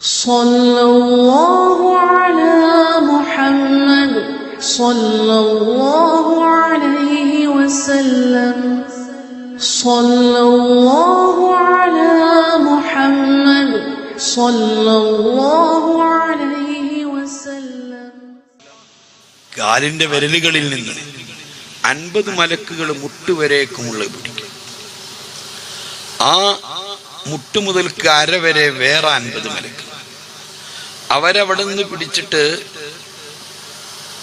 صلى الله على محمد صلى الله عليه وسلم صلى الله على محمد صلى الله عليه وسلم കാലിന്റെ വിരലുകളിൽ നിന്ന് അൻപത് മലക്കുകൾ മുട്ടുവരേക്കുമുള്ള പിടിക്കും ആ മുട്ട് മുതൽക്ക് അര വരെ വേറെ അൻപത് മലക്ക് അവരവിടെ നിന്ന് പിടിച്ചിട്ട്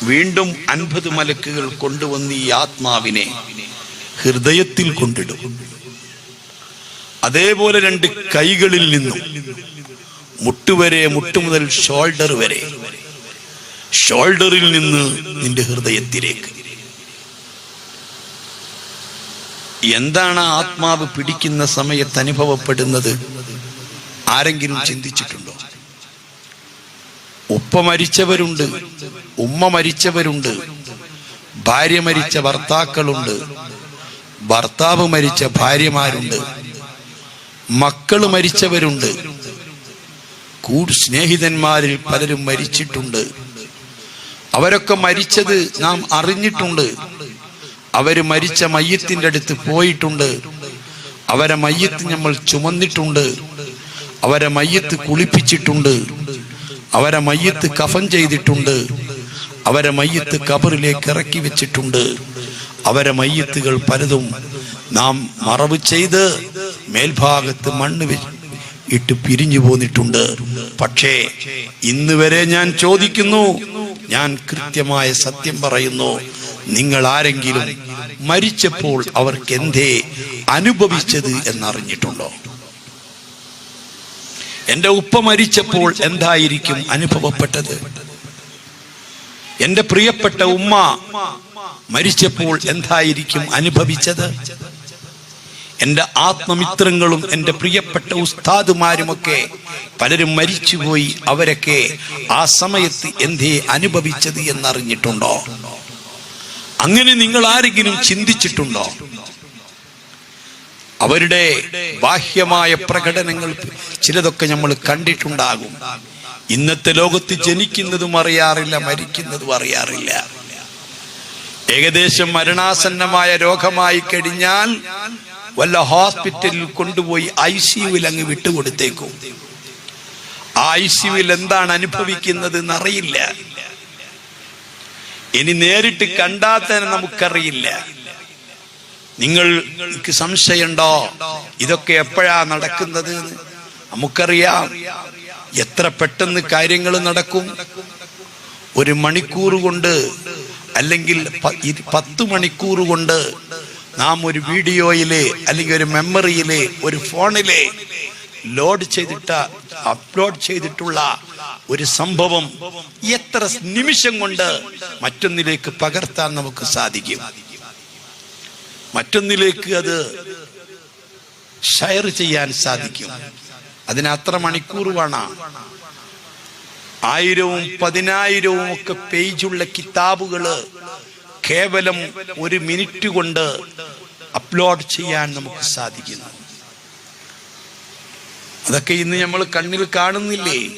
വീണ്ടും അൻപത് മലക്കുകൾ കൊണ്ടുവന്ന് ഈ ആത്മാവിനെ ഹൃദയത്തിൽ കൊണ്ടിടും. അതേപോലെ രണ്ട് കൈകളിൽ നിന്നും മുട്ടുവരെ മുട്ടു മുതൽ ഷോൾഡർ വരെ ഷോൾഡറിൽ നിന്ന് നിന്റെ ഹൃദയത്തിലേക്ക്. എന്താണ് ആത്മാവ് പിടിക്കുന്ന സമയത്ത് അനുഭവപ്പെടുന്നത്? ആരെങ്കിലും ചിന്തിച്ചിട്ടുണ്ടോ? ഉപ്പ മരിച്ചവരുണ്ട് ഉമ്മ മരിച്ചവരുണ്ട് ഭാര്യ മരിച്ച ഭർത്താക്കളുണ്ട് ഭർത്താവ് മരിച്ച ഭാര്യമാരുണ്ട് മക്കൾ മരിച്ചവരുണ്ട് കൂട് സ്നേഹിതന്മാരിൽ പലരും മരിച്ചിട്ടുണ്ട്. അവരൊക്കെ മരിച്ചത് നാം അറിഞ്ഞിട്ടുണ്ട്. അവർ മരിച്ച മയ്യത്തിന്റെ അടുത്ത് പോയിട്ടുണ്ട്. അവരെ മയ്യത്ത് നമ്മൾ ചുമന്നിട്ടുണ്ട്. അവരെ മയ്യത്ത് കുളിപ്പിച്ചിട്ടുണ്ട്. അവരെ മയ്യത്ത് കഫൻ ചെയ്തിട്ടുണ്ട്. അവരെ മയ്യത്ത് കബറിലേക്ക് ഇറക്കി വെച്ചിട്ടുണ്ട്. അവരെ മയ്യത്തുകൾ പലതും നാം മറവ് ചെയ്ത് മേൽഭാഗത്ത് മണ്ണ് ഇട്ട് പിരിഞ്ഞു പോന്നിട്ടുണ്ട്. പക്ഷേ ഇന്ന് വരെ ഞാൻ ചോദിക്കുന്നു ഞാൻ കൃത്യമായ സത്യം പറയുന്നു നിങ്ങൾ ആരെങ്കിലും മരിച്ചപ്പോൾ അവർക്ക് എന്തേ അനുഭവിച്ചത് എന്നറിഞ്ഞിട്ടുണ്ടോ? എന്റെ ഉപ്പ മരിച്ചപ്പോൾ എന്തായിരിക്കും അനുഭവപ്പെട്ടത്? എന്റെ പ്രിയപ്പെട്ട ഉമ്മ മരിച്ചപ്പോൾ എന്തായിരിക്കും അനുഭവിച്ചത്? എന്റെ ആത്മമിത്രങ്ങളും എന്റെ പ്രിയപ്പെട്ട ഉസ്താദുമാരുമൊക്കെ പലരും മരിച്ചുപോയി അവരൊക്കെ ആ സമയത്ത് എന്തേ അനുഭവിച്ചത് എന്നറിഞ്ഞിട്ടുണ്ടോ? അങ്ങനെ നിങ്ങൾ ആരെങ്കിലും ചിന്തിച്ചിട്ടുണ്ടോ? അവരുടെ ബാഹ്യമായ പ്രകടനങ്ങൾ ചിലതൊക്കെ നമ്മൾ കണ്ടിട്ടുണ്ടാകും. ഇന്നത്തെ ലോകത്ത് ജനിക്കുന്നതും അറിയാറില്ല മരിക്കുന്നതും അറിയാറില്ല. ഏകദേശം മരണാസന്നമായ രോഗമായി കഴിഞ്ഞാൽ വല്ല ഹോസ്പിറ്റലിൽ കൊണ്ടുപോയി ഐ സിയുവിൽ അങ്ങ് വിട്ടുകൊടുത്തേക്കും. ഐ സിയുവിൽ എന്താണ് അനുഭവിക്കുന്നത് എന്നറിയില്ല ഇനി നേരിട്ട് കണ്ടാൽ തന്നെ നമുക്കറിയില്ല. നിങ്ങൾക്ക് സംശയമുണ്ടോ? ഇതൊക്കെ എപ്പോഴാ നടക്കുന്നത്? നമുക്കറിയാം. എത്ര പെട്ടെന്ന് കാര്യങ്ങൾ നടക്കും. ഒരു മണിക്കൂർ കൊണ്ട് അല്ലെങ്കിൽ പത്ത് മണിക്കൂർ കൊണ്ട് നാം ഒരു വീഡിയോയിലെ അല്ലെങ്കിൽ ഒരു മെമ്മറിയിലെ ഒരു ഫോണിലെ ലോഡ് ചെയ്തിട്ട അപ്ലോഡ് ചെയ്തിട്ടുള്ള ഒരു സംഭവം എത്ര നിമിഷം കൊണ്ട് മറ്റൊന്നിലേക്ക് പകർത്താൻ നമുക്ക് സാധിക്കും? മറ്റൊന്നിലേക്ക് അത് ഷെയർ ചെയ്യാൻ സാധിക്കും. അതിന് അത്ര മണിക്കൂർ വേണം. ആയിരവും പതിനായിരവും ഒക്കെ പേജുള്ള കിതാബുകൾ കേവലം ഒരു മിനിറ്റ് കൊണ്ട് അപ്ലോഡ് ചെയ്യാൻ നമുക്ക് സാധിക്കുന്നു. അതൊക്കെ ഇന്ന് നമ്മൾ കണ്ണിൽ കാണുന്നില്ലേ?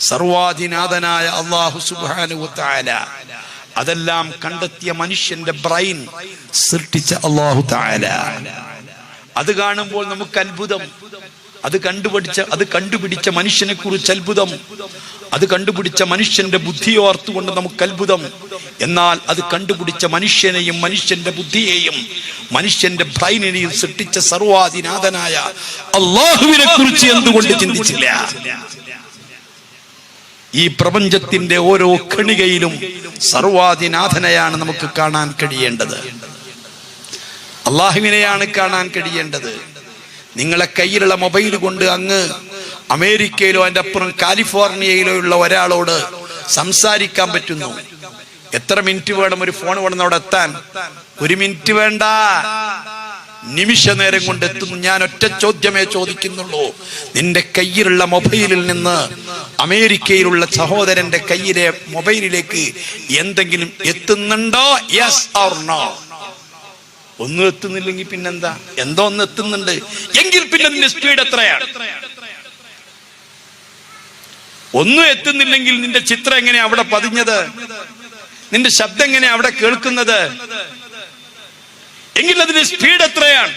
സർവാധിനാഥനായ അള്ളാഹു സുബാനുല അതെല്ലാം കണ്ടെത്തിയ മനുഷ്യന്റെ ബ്രെയിൻ സൃഷ്ടിച്ച അള്ളാഹു താല അത് കാണുമ്പോൾ നമുക്ക് അത്ഭുതം. അത് കണ്ടുപിടിച്ച അത് കണ്ടുപിടിച്ച മനുഷ്യനെ കുറിച്ച് അത്ഭുതം. അത് കണ്ടുപിടിച്ച മനുഷ്യന്റെ ബുദ്ധിയോർത്തുകൊണ്ട് നമുക്ക് അത്ഭുതം. എന്നാൽ അത് കണ്ടുപിടിച്ച മനുഷ്യനെയും മനുഷ്യന്റെ ബുദ്ധിയെയും മനുഷ്യന്റെ ബ്രൈനിനെയും സൃഷ്ടിച്ച സർവാധിനാഥനായ അള്ളാഹുവിനെ കുറിച്ച് എന്തുകൊണ്ട് ചിന്തിച്ചില്ല? ഈ പ്രപഞ്ചത്തിന്റെ ഓരോ കണികയിലും സർവാധിനാഥനെയാണ് നമുക്ക് കാണാൻ കഴിയേണ്ടത്. അള്ളാഹുവിനെയാണ് കാണാൻ കഴിയേണ്ടത്. നിങ്ങളെ കയ്യിലുള്ള മൊബൈൽ കൊണ്ട് അങ്ങ് അമേരിക്കയിലോ അതിന്റെ അപ്പുറം കാലിഫോർണിയയിലോ ഉള്ള ഒരാളോട് സംസാരിക്കാൻ പറ്റുന്നു. എത്ര മിനിറ്റ് വേണം ഒരു ഫോൺ വേണം അവിടെ എത്താൻ? ഒരു മിനിറ്റ് വേണ്ട. നിമിഷ നേരം കൊണ്ട് എത്തുന്നു ഞാൻ ഒറ്റ ചോദ്യമേ ചോദിക്കുന്നുള്ളൂ. നിന്റെ കയ്യിലുള്ള മൊബൈലിൽ നിന്ന് അമേരിക്കയിലുള്ള സഹോദരന്റെ കയ്യിലെ മൊബൈലിലേക്ക് എന്തെങ്കിലും എത്തുന്നുണ്ടോ? യെസ് ഓർ നോ ഒന്നും എത്തുന്നില്ലെങ്കിൽ പിന്നെന്താ? എന്തോ ഒന്ന് എത്തുന്നുണ്ട്. എങ്കിൽ പിന്നെ നിന്റെ സ്പീഡ് എത്രയാണ്? ഒന്നും എത്തുന്നില്ലെങ്കിൽ നിന്റെ ചിത്രം എങ്ങനെയാ അവിടെ പതിഞ്ഞത്? നിന്റെ ശബ്ദം എങ്ങനെയാ അവിടെ കേൾക്കുന്നത്? എങ്കിൽ അതിന്റെ സ്പീഡ് എത്രയാണ്?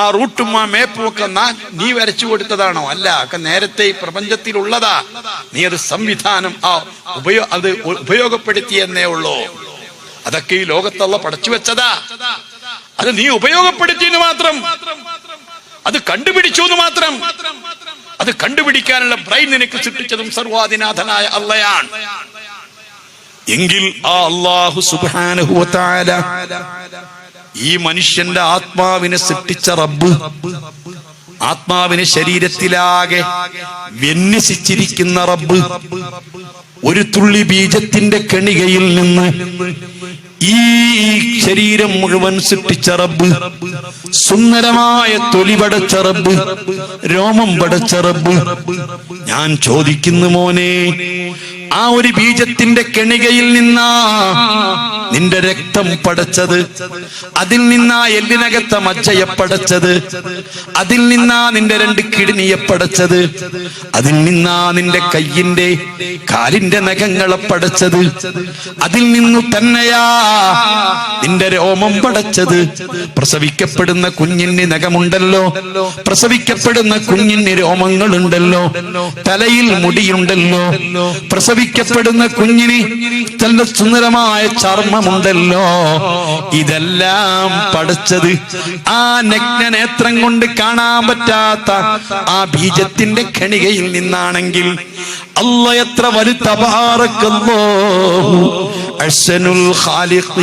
ആ റൂട്ടും ആ മേപ്പും ഒക്കെ നീ വരച്ചു കൊടുത്തതാണോ? അല്ല ഒക്കെ നേരത്തെ ഈ പ്രപഞ്ചത്തിലുള്ളതാ. നീ അത് സംവിധാനം ആ ഉപയോ അത് ഉപയോഗപ്പെടുത്തിയെന്നേ ഉള്ളൂ. അതൊക്കെ ഈ ലോകത്തുള്ള പടച്ചു വെച്ചതാ. അത് നീ ഉപയോഗപ്പെടുത്തിയെന്ന് മാത്രം. അത് കണ്ടുപിടിച്ചു എന്ന് മാത്രം. അത് കണ്ടുപിടിക്കാനുള്ള ബ്രെയിൻ നിനക്ക് സൃഷ്ടിച്ചതും സർവാധിനാഥനായ അള്ളയാണ്. എങ്കിൽ ആ അള്ളാഹു സുബ്ഹാനഹു വ ഈ മനുഷ്യന്റെ ആത്മാവിനെ സൃഷ്ടിച്ച റബ്ബ് ആത്മാവിനെ ശരീരത്തിലാകെ വിന്യസിച്ചിരിക്കുന്ന റബ്ബ് ഒരു തുള്ളി ബീജത്തിന്റെ കണികയിൽ നിന്ന് ഈ ശരീരം മുഴുവൻ സൃഷ്ടിച്ച റബ്ബ് സുന്ദരമായ തൊലി പടച്ച റബ്ബ് രോമം പടച്ച റബ്ബ്. ഞാൻ ചോദിക്കുന്നു മോനെ ആ ഒരു ബീജത്തിന്റെ കെണികയിൽ നിന്നാ നിന്റെ രക്തം പടച്ചത്. അതിൽ നിന്നാ എല്ലിനകത്ത മജ്ജയെ പടച്ചത്. അതിൽ നിന്നാ നിന്റെ രണ്ട് കിഡ്നിയെ പടച്ചത്. അതിൽ നിന്നാ നിന്റെ കയ്യിന്റെ കാലിന്റെ നഖങ്ങളെ പടച്ചത്. അതിൽ നിന്നു തന്നെയാ നിന്റെ രോമം പടച്ചത്. പ്രസവിക്കപ്പെടുന്ന കുഞ്ഞിന് നഖമുണ്ടല്ലോ. പ്രസവിക്കപ്പെടുന്ന കുഞ്ഞിന് രോമങ്ങളുണ്ടല്ലോ. തലയിൽ മുടിയുണ്ടല്ലോ. പ്രസവിക്കപ്പെടുന്ന കുഞ്ഞിന് തന്റെ സുന്ദരമായ ചർമ്മമുണ്ടല്ലോ. ഇതെല്ലാം പഠിച്ചത് ആ നഗ്നനേത്രം കൊണ്ട് കാണാൻ പറ്റാത്ത ആ ബീജത്തിന്റെ ഖണികയിൽ നിന്നാണെങ്കിൽ അല്ല എത്ര വലുത്തപാറക്കല്ലോ അഹ്സനുൽ ഖാലിഖീൻ.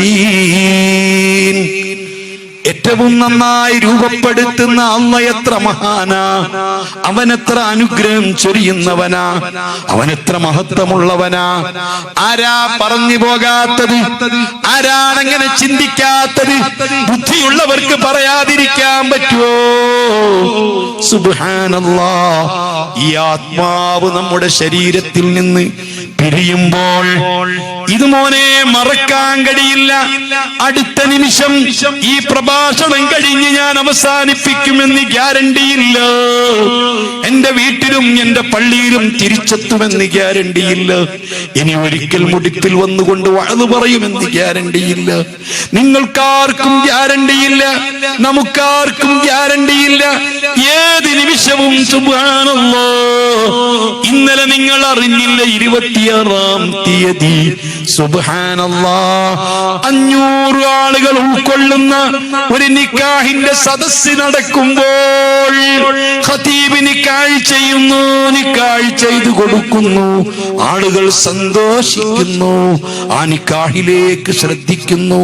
ഏറ്റവും നന്നായി രൂപപ്പെടുത്തുന്ന അല്ല എത്ര മഹാനാ? അവനെത്ര അനുഗ്രഹം ചൊരിയുന്നവനാ? അവനെത്ര മഹത്വമുള്ളവനാ? ആരാ പറഞ്ഞു പോകാത്തത്? ആരാണങ്ങനെ ചിന്തിക്കാത്തത്? ബുദ്ധിയുള്ളവർക്ക് പറയാതിരിക്കാൻ പറ്റുമോ സുബാനല്ലാ ഈ ആത്മാവ് നമ്മുടെ ശരീരത്തിൽ നിന്ന് പിരിയുമ്പോൾ ഇത് മോനെ മറക്കാൻ കഴിയില്ല. അടുത്ത നിമിഷം ഈ പ്രഭാഷണം കഴിഞ്ഞ് ഞാൻ അവസാനിപ്പിക്കുമെന്ന് ഗ്യാരണ്ടിയില്ല. എന്റെ വീട്ടിലും എന്റെ പള്ളിയിലും തിരിച്ചെത്തുമെന്ന് ഗ്യാരണ്ടിയില്ല. ഇനി ഒരിക്കൽ മുടിപ്പിൽ വന്നുകൊണ്ട് വഴതു പറയുമെന്ന് ഗ്യാരണ്ടിയില്ല. നിങ്ങൾക്കാർക്കും ഗ്യാരണ്ടിയില്ല. നമുക്കാർക്കും ഗ്യാരണ്ടിയില്ല. ഏത് നിമിഷവും സുഖാണല്ലോ ഇന്നലെ നിങ്ങൾ അറിഞ്ഞില്ല ഇരുപത്തിയാറാം തീയതി. അഞ്ഞൂറ് ആളുകൾ ഉൾക്കൊള്ളുന്ന ഒരു നിക്കാഹിന്റെ സദസ് നടക്കുമ്പോൾ ഖതീബ് ചെയ്യുന്നു നിക്കാഹ് ചെയ്തു കൊടുക്കുന്നു. ആളുകൾ സന്തോഷിക്കുന്നു ആ നിക്കാഹിലേക്ക് ശ്രദ്ധിക്കുന്നു.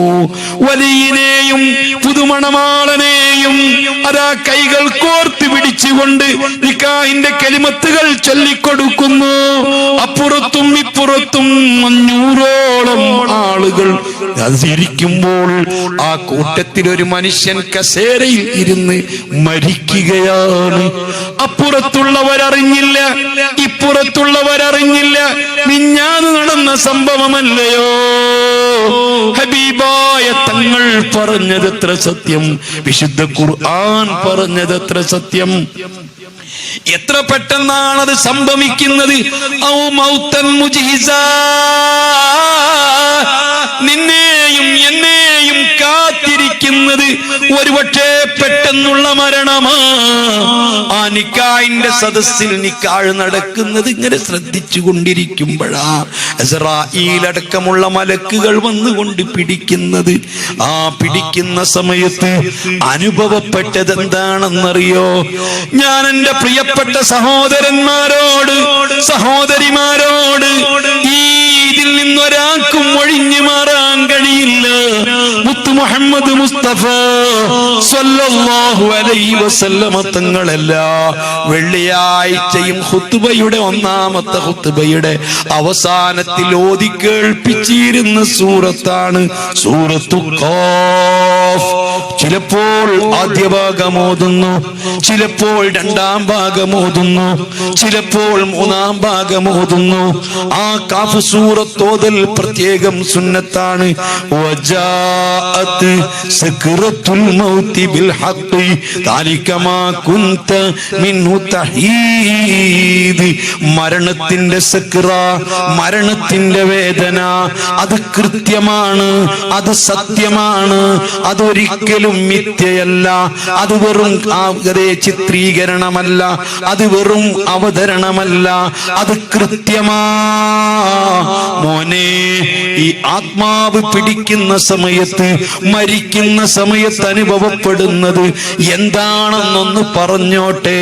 വലിയനെയും പുതുമണമാളനെയും അതാ കൈകൾ കോർത്ത് പിടിച്ചുകൊണ്ട് നിക്കാഹിന്റെ കലിമത്തുകൾ ചൊല്ലിക്കൊടുക്കുന്നു. അപ്പുറത്തും ഇപ്പുറത്തും അഞ്ഞൂറോളം ആളുകൾ ഇരിക്കുമ്പോൾ ആ കൂട്ടത്തിൽ ഒരു മനുഷ്യൻ കസേരയിൽ ഇരുന്ന് മരിക്കുകയാണ്. അപ്പുറത്തുള്ളവരറിഞ്ഞില്ല ഇപ്പുറത്തുള്ളവരറിഞ്ഞില്ല മിഞ്ഞാന്ന് നടന്ന സംഭവമല്ലയോ? ഹബീബായ തങ്ങൾ പറഞ്ഞതെത്ര സത്യം വിശുദ്ധ ഖുർആൻ പറഞ്ഞതെത്ര സത്യം. എത്ര പെട്ടെന്നാണ് അത് സംഭവിക്കുന്നത് ഔ. നിന്നെയും എന്നെയും കാത്തിരിക്കുന്നത് ഒരുപക്ഷെ പെട്ടെന്നുള്ള മരണമാ. ആ നിക്കായിന്റെ സദസ്സിൽ നിക്കാഴ് നടക്കുന്നത് ഇങ്ങനെ ശ്രദ്ധിച്ചു കൊണ്ടിരിക്കുമ്പോഴാ അടക്കമുള്ള മലക്കുകൾ വന്നുകൊണ്ട് പിടിക്കുന്നത്. ആ പിടിക്കുന്ന സമയത്ത് അനുഭവപ്പെട്ടത് എന്താണെന്നറിയോ ഞാൻ എന്റെ പ്രിയപ്പെട്ട സഹോദരന്മാരോട് സഹോദരിമാരോട് ഈ ഇതിൽ നിന്നൊരാൾക്കും ഒഴിഞ്ഞു മാറാൻ കഴിയില്ല. മുത്തു മുഹമ്മദ് മുസ്തഫ സല്ലല്ലാഹു അലൈഹി വസല്ലമ വെള്ളിയാഴ്ചയും ഹുത്തുബയുടെ ഒന്നാമത്തെ ഹുത്തുബയുടെ അവസാനത്തിൽ ഓതി കേൾപ്പിച്ചിരുന്ന സൂറത്താണ് സൂറത്തു ചിലപ്പോൾ ആദ്യ ഭാഗം ഓതുന്നു ചിലപ്പോൾ രണ്ടാം ഭാഗം ഓതുന്നു ചിലപ്പോൾ മൂന്നാം ഭാഗം ഓതുന്നു. ആ കാഫ് സുന്നൂറത്തോതൽ പ്രത്യേകം സുന്നത്താണ്. മരണത്തിന്റെ സക്ര മരണത്തിന്റെ വേദന അത് കൃത്യമാണ് അത് സത്യമാണ് അതൊരിക്കലും മിഥ്യയല്ല. അത് വെറും ചിത്രീകരണമല്ല അത് വെറും അവതരണമല്ല അത് കൃത്യമാ മോനെ ഈ ആത്മാവ് പിടിക്കുന്ന സമയത്ത് മരിക്കുന്ന സമയത്ത് അനുഭവപ്പെടുന്നത് എന്താണെന്നൊന്ന് പറഞ്ഞോട്ടെ?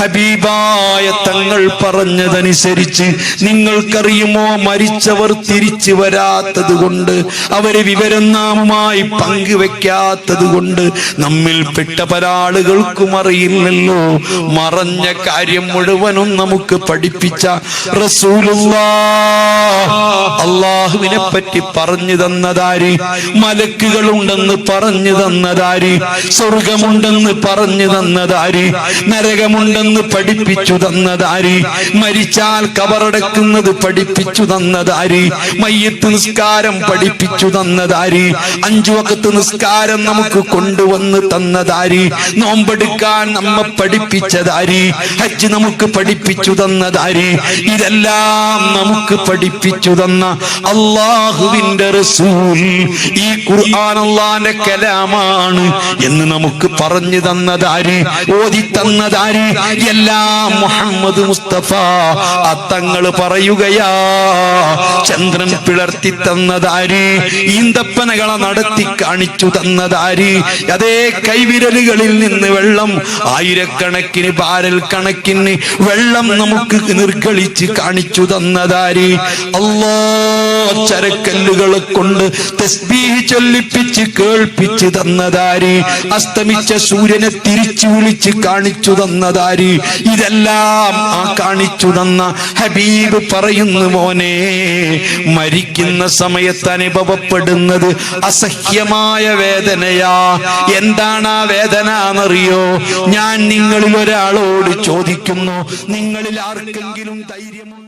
ഹബീബായ തങ്ങൾ പറഞ്ഞതനുസരിച്ച് നിങ്ങൾക്കറിയുമോ മരിച്ചവർ തിരിച്ചു വരാത്തത് കൊണ്ട് അവരെ വിവരം നാമുമായി പങ്കുവെക്കാത്തത് കൊണ്ട് നമ്മിൽ പെട്ട പല ആളുകൾക്കും അറിയില്ലല്ലോ. മറഞ്ഞ കാര്യം മുഴുവനും നമുക്ക് പഠിപ്പിച്ച റസൂലുള്ളാ അള്ളാഹുവിനെ പറ്റി പറഞ്ഞു തന്നതാര്. മലക്കുകളുണ്ടെന്ന് പറഞ്ഞു തന്നതാര്. സ്വർഗമുണ്ടെന്ന് പറഞ്ഞു തന്നതാര്. നരകമുണ്ടെന്ന് പഠിപ്പിച്ചു തന്നതാര്. മരിച്ചാൽ കബറടക്കുന്നത് പഠിപ്പിച്ചു തന്നതാര്. മയ്യത്ത് നിസ്കാരം പഠിപ്പിച്ചു തന്നതാര്. അഞ്ചു വക്കത്ത് നിസ്കാരം നമുക്ക് കൊണ്ടുവന്ന് തന്നതാര്. നോമ്പെടുക്കാൻ നമ്മ പഠിപ്പിച്ചതാര്. ഹജ്ജ് നമുക്ക് പഠിപ്പിച്ചു തന്നതാര്. ഇതെല്ലാം നമുക്ക് പഠിപ്പിച്ചു തന്ന അള്ളാഹുവിന്റെ റസൂൽ ഈ ഖുർആൻ കലാമാണ് എന്ന് നമുക്ക് പറഞ്ഞു തന്നതാര് ഓതി തന്നതാര്? എല്ലാം മുഹമ്മദ് മുസ്തഫ അത്തങ്ങൾ പറയുകയാ ചന്ദ്രൻ പിളർത്തി തന്നതാര്? ഈന്തപ്പനകളെ നടത്തി കാണിച്ചു തന്നതാര്? അതേ കൈവിരലുകളിൽ നിന്ന് വെള്ളം ആയിരക്കണക്കിന് ബാരൽ കണക്കിന് വെള്ളം നമുക്ക് നിർഗളിച്ച് കാണിച്ചു തന്നതാര്? അല്ലോ ചരക്കല്ലുകളെ കൊണ്ട് തസ്ബീഹ് ചൊല്ലിപ്പിച്ച് കേൾപ്പിച്ച് തന്നതാര്. അസ്തമിച്ച സൂര്യനെ തിരിച്ചു വിളിച്ച് കാണിച്ചു തന്നതാര്. ഇതെല്ലാം ആ കാണിച്ചു തന്ന ഹബീബ് പറയുന്നു മോനെ മരിക്കുന്ന സമയത്ത് അനുഭവപ്പെടുന്നത് അസഹ്യമായ വേദനയാ. എന്താണ് ആ വേദന എന്നറിയോ ഞാൻ നിങ്ങളിൽ ഒരാളോട് ചോദിക്കുന്നു നിങ്ങളിൽ ആർക്കെങ്കിലും ധൈര്യമുണ്ടോ?